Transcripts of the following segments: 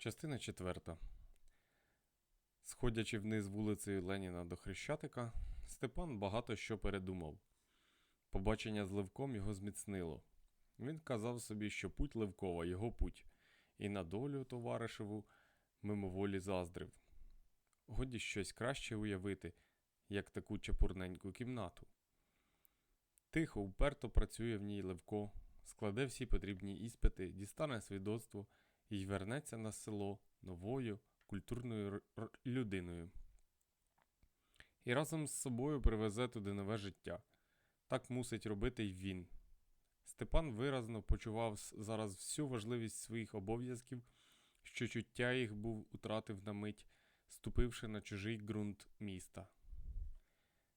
Частина четверта. Сходячи вниз вулицею Леніна до Хрещатика, Степан багато що передумав. Побачення з Левком його зміцнило. Він казав собі, що путь Левкова його путь, і на долю товаришеву мимоволі заздрив. Годі щось краще уявити, як таку чепурненьку кімнату. Тихо, уперто працює в ній Левко, складе всі потрібні іспити, дістане свідоцтво і вернеться на село новою культурною людиною. І разом з собою привезе туди нове життя. Так мусить робити й він. Степан виразно почував зараз всю важливість своїх обов'язків, що чуття їх був утратив на мить, ступивши на чужий ґрунт міста.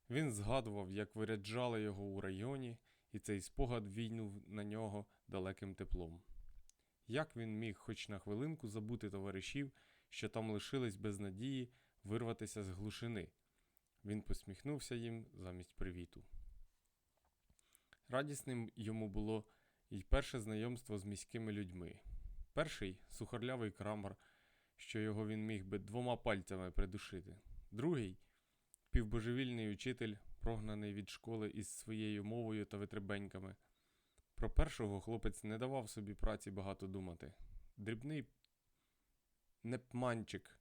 Він згадував, як виряджали його у районі, і цей спогад війнув на нього далеким теплом. Як він міг хоч на хвилинку забути товаришів, що там лишились без надії вирватися з глушини? Він посміхнувся їм замість привіту. Радісним йому було й перше знайомство з міськими людьми. Перший сухарлявий крамар, що його він міг би двома пальцями придушити. Другий півбожевільний учитель, прогнаний від школи із своєю мовою та витребеньками. Про першого хлопець не давав собі праці багато думати. Дрібний непманчик,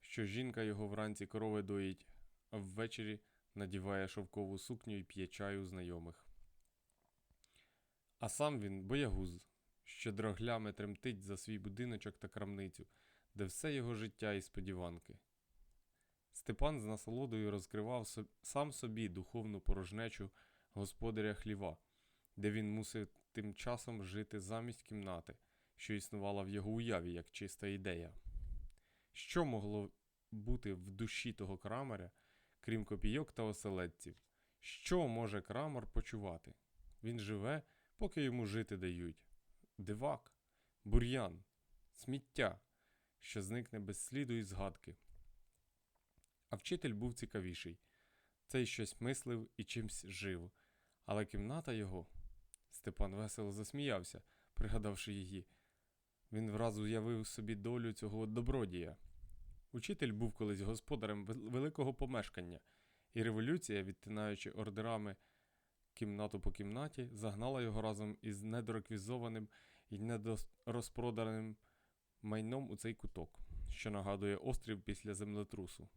що жінка його вранці корови доїть, а ввечері надіває шовкову сукню і п'є чаю знайомих. А сам він боягуз, що дроглями тремтить за свій будиночок та крамницю, де все його життя і сподіванки. Степан з насолодою розкривав сам собі духовну порожнечу господаря хліва, де він мусив тим часом жити замість кімнати, що існувала в його уяві як чиста ідея. Що могло бути в душі того крамаря, крім копійок та оселедців? Що може крамар почувати? Він живе, поки йому жити дають. Дивак, бур'ян, сміття, що зникне без сліду і згадки. А вчитель був цікавіший. Цей щось мислив і чимсь жив. Але кімната його. Степан весело засміявся, пригадавши її. Він враз уявив собі долю цього добродія. Учитель був колись господарем великого помешкання, і революція, відтинаючи ордерами кімнату по кімнаті, загнала його разом із недореквізованим і недорозпроданим майном у цей куток, що нагадує острів після землетрусу.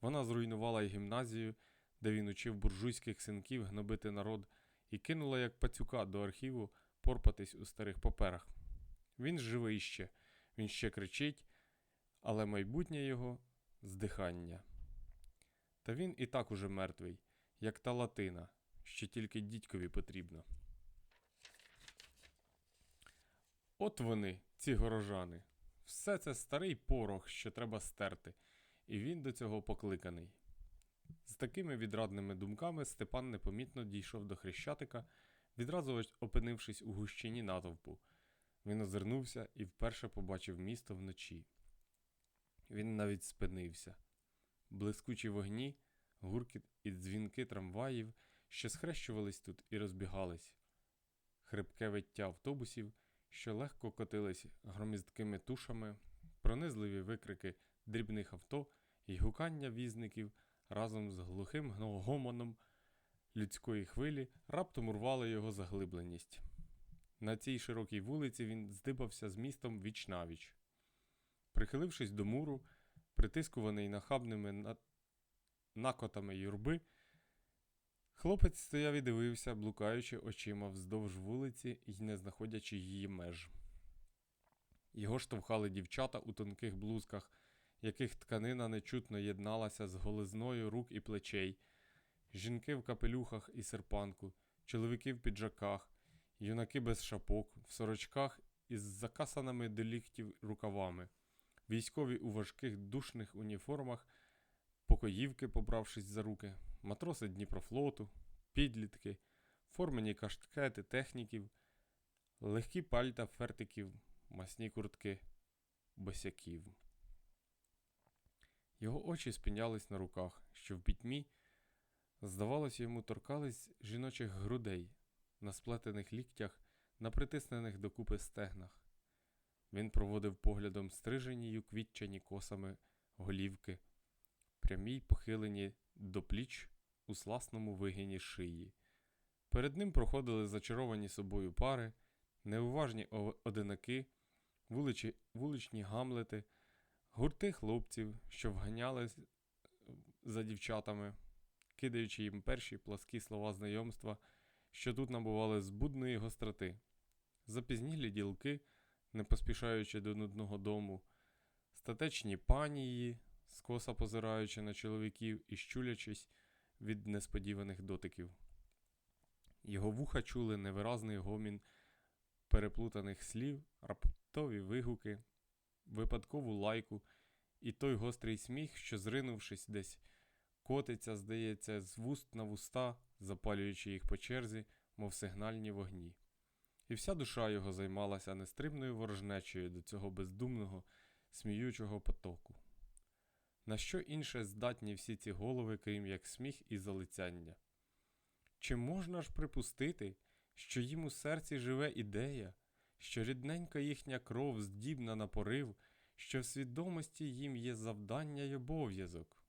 Вона зруйнувала й гімназію, де він учив буржуйських синків гнобити народ, і кинула як пацюка до архіву порпатись у старих паперах. Він живий ще, він ще кричить, але майбутнє його здихання. Та він і так уже мертвий, як та латина, що тільки дідькові потрібно. От вони, ці горожани. Все це старий порох, що треба стерти, і він до цього покликаний. З такими відрадними думками Степан непомітно дійшов до хрещатика, відразу опинившись у гущині натовпу. Він озирнувся і вперше побачив місто вночі. Він навіть спинився. Блискучі вогні, гуркіт і дзвінки трамваїв, що схрещувались тут і розбігались. Хрипке виття автобусів, що легко котились громіздкими тушами, пронизливі викрики дрібних авто і гукання візників разом з глухим гомоном людської хвилі раптом урвали його заглибленість. На цій широкій вулиці він здибався з містом віч-навіч. Прихилившись до муру, притискуваний нахабними накотами юрби, хлопець стояв і дивився, блукаючи очима вздовж вулиці і не знаходячи її меж. Його штовхали дівчата у тонких блузках, яких тканина нечутно єдналася з голизною рук і плечей, жінки в капелюхах і серпанку, чоловіки в піджаках, юнаки без шапок, в сорочках із закасаними до ліктів рукавами, військові у важких душних уніформах, покоївки, побравшись за руки, матроси Дніпрофлоту, підлітки, формені кашкети техніків, легкі пальта фертиків, масні куртки, босяків. Його очі спинялись на руках, що в пітьмі, здавалось, йому торкались жіночих грудей, на сплетених ліктях, на притиснених докупи стегнах. Він проводив поглядом стрижені й уквітчені косами голівки, прямі й похилені до пліч у сласному вигині шиї. Перед ним проходили зачаровані собою пари, неуважні одинаки, вуличні гамлети, гурти хлопців, що вганяли з- за дівчатами, кидаючи їм перші пласкі слова знайомства, що тут набували збудної гостроти. Запізнілі ділки, не поспішаючи до нудного дому, статечні панії, скоса позираючи на чоловіків і щулячись від несподіваних дотиків. Його вуха чули невиразний гомін переплутаних слів, раптові вигуки, випадкову лайку і той гострий сміх, що, зринувшись десь, котиться, здається, з вуст на вуста, запалюючи їх по черзі, мов сигнальні вогні. І вся душа його займалася нестримною ворожнечею до цього бездумного, сміючого потоку. На що інше здатні всі ці голови, крім як сміх і залицяння? Чи можна ж припустити, що їм у серці живе ідея, що рідненька їхня кров здібна на порив, що в свідомості їм є завдання й обов'язок?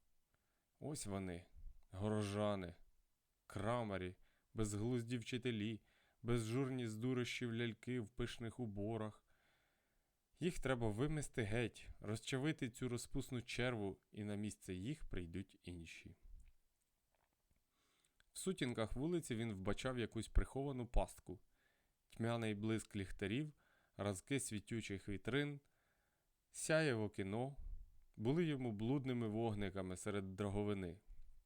Ось вони, горожани, крамарі, безглузді вчителі, безжурні здурощів ляльки в пишних уборах. Їх треба вимести геть, розчавити цю розпусну черву, і на місце їх прийдуть інші. В сутінках вулиці він вбачав якусь приховану пастку, тьмяний блиск ліхтарів, разки світючих вітрин, сяєво кіно, були йому блудними вогниками серед драговини.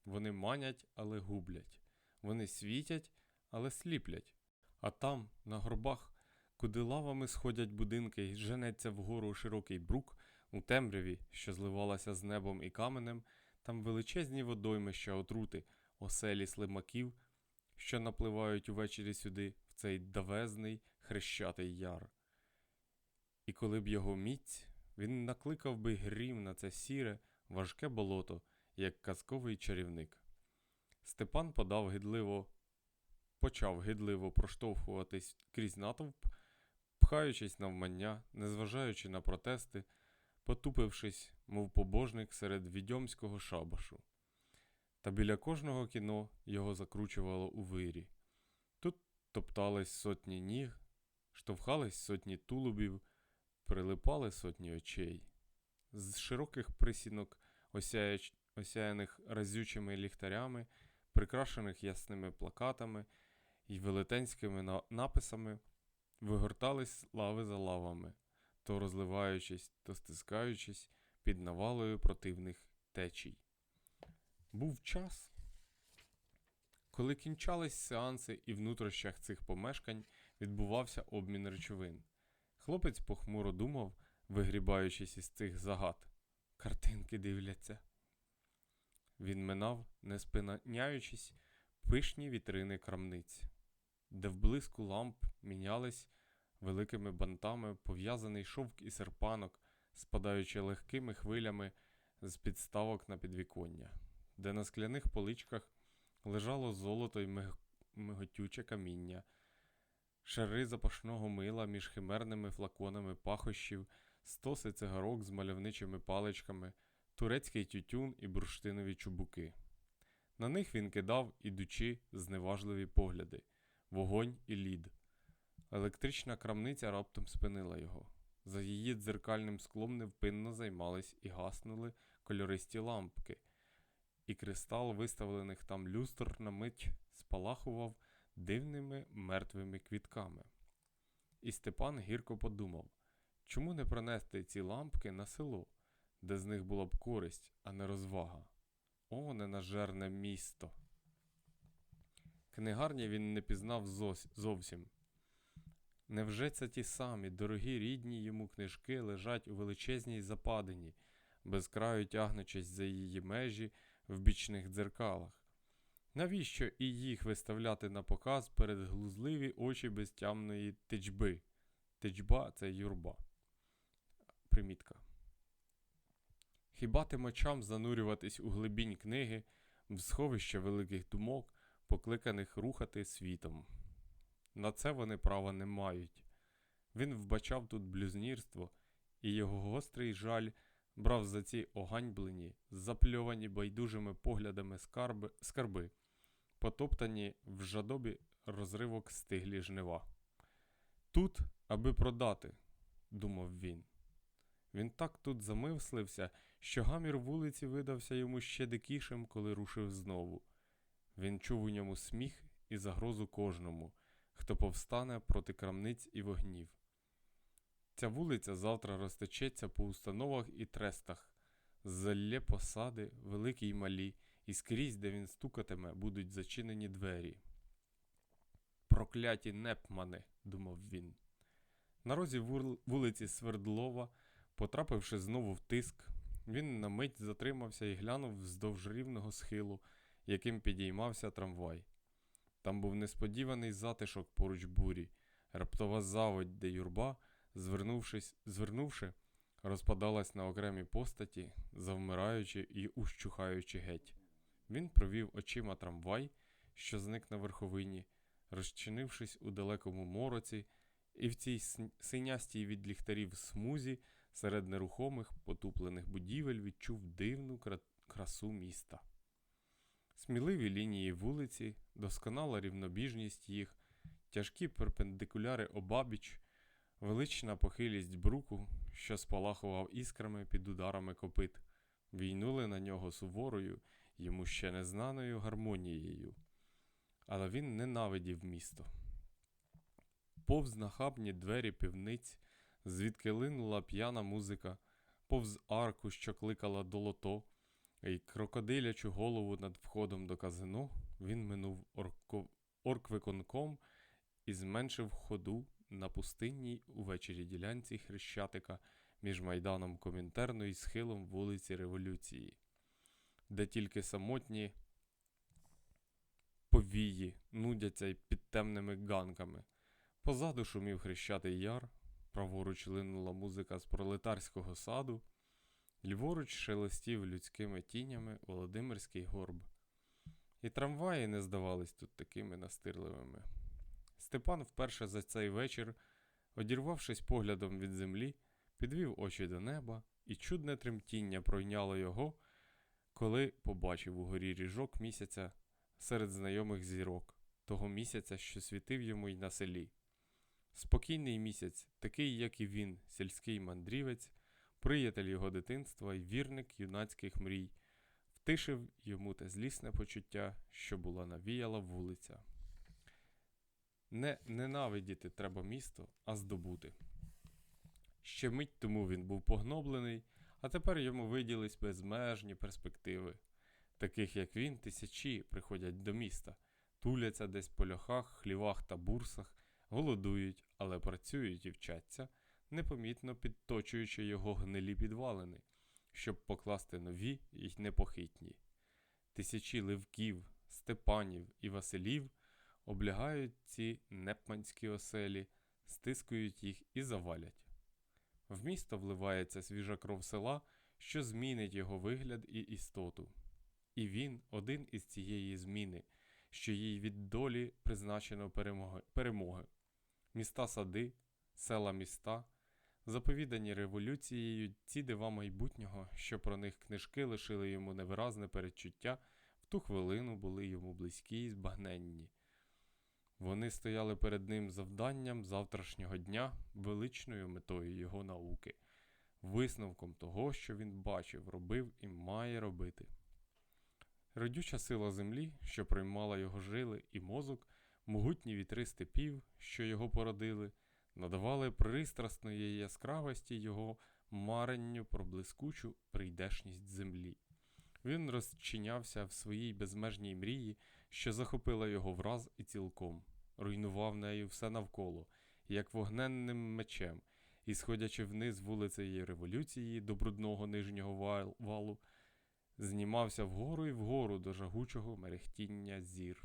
Вони манять, але гублять. Вони світять, але сліплять. А там, на горбах, куди лавами сходять будинки і женеться вгору широкий брук, у темряві, що зливалася з небом і каменем, там величезні водоймища отрути, оселі слимаків, що напливають увечері сюди, цей давезний хрещатий яр. І коли б його міць, він накликав би грім на це сіре, важке болото, як казковий чарівник. Степан подав гидливо, почав гидливо проштовхуватись крізь натовп, пхаючись навмання, незважаючи на протести, потупившись, мов побожник серед відьомського шабашу. Та біля кожного кіно його закручувало у вирі. Топтались сотні ніг, штовхались сотні тулубів, прилипали сотні очей. З широких присінок, осяяч- осяяних разючими ліхтарями, прикрашених ясними плакатами і велетенськими на- написами, вигортались лави за лавами, то розливаючись, то стискаючись під навалою противних течій. Був час, коли кінчались сеанси і в нутрощах цих помешкань відбувався обмін речовин. Хлопець похмуро думав, вигрібаючись із цих загад. Картинки дивляться. Він минав, не спиняючись, пишні вітрини крамниць, де в блиску ламп мінялись великими бантами пов'язаний шовк і серпанок, спадаючи легкими хвилями з підставок на підвіконня, де на скляних поличках лежало золото й миг- миготюче каміння, шари запашного мила між химерними флаконами пахощів, стоси цигарок з мальовничими паличками, турецький тютюн і бурштинові чубуки. На них він кидав, ідучи, зневажливі погляди, вогонь і лід. Електрична крамниця раптом спинила його. За її дзеркальним склом невпинно займались і гаснули кольористі лампки, і кристал виставлених там люстр на мить спалахував дивними мертвими квітками. І Степан гірко подумав, чому не пронести ці лампки на село, де з них була б користь, а не розвага. О, ненажерне місто. Книгарні він не пізнав зовсім. Невже це ті самі дорогі рідні йому книжки лежать у величезній западині, без краю тягнучись за її межі в бічних дзеркалах? Навіщо і їх виставляти на показ перед глузливі очі безтямної тичби? Тичба це юрба. Примітка. Хіба тим очам занурюватись у глибінь книги, в сховище великих думок, покликаних рухати світом? На це вони права не мають. Він вбачав тут блюзнірство, і його гострий жаль брав за ці оганьблені, запльовані байдужими поглядами скарби, скарби, потоптані в жадобі розривок стиглі жнива. Тут, аби продати, думав він. Він так тут замислився, що гамір вулиці видався йому ще дикішим, коли рушив знову. Він чув у ньому сміх і загрозу кожному, хто повстане проти крамниць і вогнів. Ця вулиця завтра розтечеться по установах і трестах, залє посади, великі й малі, і скрізь, де він стукатиме, будуть зачинені двері. Прокляті непмани, думав він. На розі вулиці Свердлова, потрапивши знову в тиск, він на мить затримався і глянув вздовж рівного схилу, яким підіймався трамвай. Там був несподіваний затишок поруч бурі, раптова заводь, де юрба, звернувшись, звернувши, розпадалась на окремі постаті, завмираючи і ущухаючи геть. Він провів очима трамвай, що зник на верховині, розчинившись у далекому мороці, і в цій синястій від ліхтарів смузі серед нерухомих потуплених будівель відчув дивну кра- красу міста. Сміливі лінії вулиці, досконала рівнобіжність їх, тяжкі перпендикуляри обабіч, велична похилість бруку, що спалахував іскрами під ударами копит, війнули на нього суворою, йому ще незнаною гармонією. Але він ненавидів місто. Повз нахабні двері півниць, звідки линула п'яна музика, повз арку, що кликала до лото, і крокодилячу голову над входом до казино, він минув орквиконком і зменшив ходу на пустинній увечері ділянці Хрещатика між майданом Комінтерну і схилом вулиці Революції, де тільки самотні повії нудяться й під темними ганками. Позаду шумів хрещатий яр, праворуч линула музика з пролетарського саду, ліворуч шелестів людськими тінями Володимирський горб. І трамваї не здавались тут такими настирливими. Степан вперше за цей вечір, одірвавшись поглядом від землі, підвів очі до неба, і чудне тремтіння пройняло його, коли побачив угорі ріжок місяця серед знайомих зірок, того місяця, що світив йому й на селі. Спокійний місяць, такий, як і він, сільський мандрівець, приятель його дитинства й вірник юнацьких мрій, втишив йому те злісне почуття, що була навіяла вулиця. Не ненавидіти треба місто, а здобути. Ще мить тому він був погноблений, а тепер йому виділись безмежні перспективи. Таких, як він, тисячі приходять до міста, туляться десь по льохах, хлівах та бурсах, голодують, але працюють і вчаться, непомітно підточуючи його гнилі підвалини, щоб покласти нові й непохитні. Тисячі ливків, степанів і василів облягають ці непманські оселі, стискують їх і завалять. В місто вливається свіжа кров села, що змінить його вигляд і істоту. І він один із цієї зміни, що їй від долі призначено перемоги. Міста сади, села міста, заповідані революцією ці дива майбутнього, що про них книжки лишили йому невиразне передчуття, в ту хвилину були йому близькі й збагненні. Вони стояли перед ним завданням завтрашнього дня, величною метою його науки, висновком того, що він бачив, робив і має робити. Родюча сила землі, що приймала його жили і мозок, могутні вітри степів, що його породили, надавали пристрасної яскравості його маренню про блискучу прийдешність землі. Він розчинявся в своїй безмежній мрії, що захопила його враз і цілком, руйнував нею все навколо, як вогненним мечем, і, сходячи вниз вулицею революції до брудного нижнього валу, знімався вгору і вгору до жагучого мерехтіння зір.